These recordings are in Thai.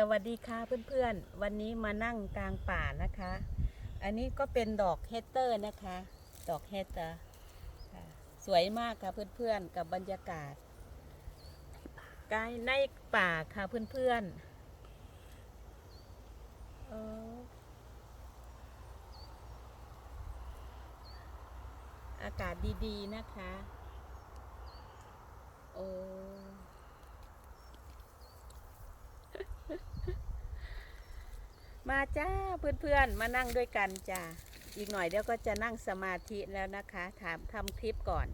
สวัสดีค่ะเพื่อนๆ วันนี้มานั่งกลางป่านะคะ อันนี้ก็เป็นดอกเฮเตอร์นะคะ ดอกเฮเตอร์สวยมากค่ะเพื่อนๆ กับบรรยากาศกายในป่าค่ะเพื่อนๆเอออากาศดีๆนะคะ มาจ้าเพื่อนๆ มานั่งด้วยกันจ้าอีกหน่อยเดี๋ยวก็จะนั่งสมาธิแล้วนะคะ ถามทำคลิปก่อน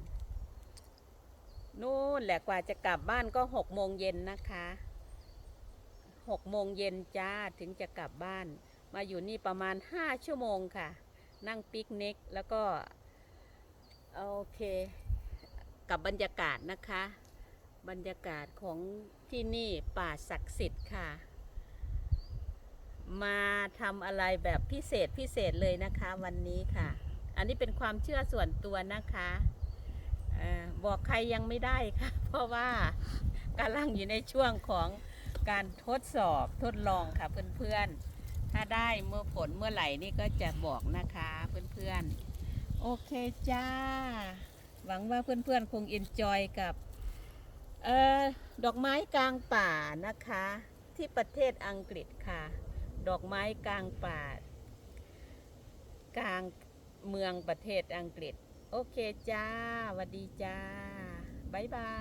นู่นแหละกว่าจะกลับบ้านก็หกโมงเย็นนะคะหกโมงเย็นจ้าถึงจะกลับบ้าน มาอยู่นี่ประมาณห้าชั่วโมงค่ะ นั่งปิกนิกแล้วก็ โอเค กับบรรยากาศนะคะ บรรยากาศของที่นี่ป่าศักดิ์สิทธิ์ค่ะ มาทำอะไรแบบพิเศษพิเศษเลยนะคะ วันนี้ค่ะ อันนี้เป็นความเชื่อส่วนตัวนะคะออบอกใครยังไม่ได้ค่ะ เพราะว่ากำลังอยู่ในช่วงของการทดสอบทดลองค่ะเพื่อนๆ ถ้าได้เมื่อผลเมื่อไหร่นี่ก็จะบอกนะคะเพื่อนๆ โอเคจ้า หวังว่าเพื่อนๆ คงเอนจอยกับออดอกไม้กลางป่านะคะ ที่ประเทศอังกฤษค่ะ ดอกไม้กลางป่า กลางเมืองประเทศอังกฤษ โอเคจ้าสวัสดีจ้า บ๊ายบาย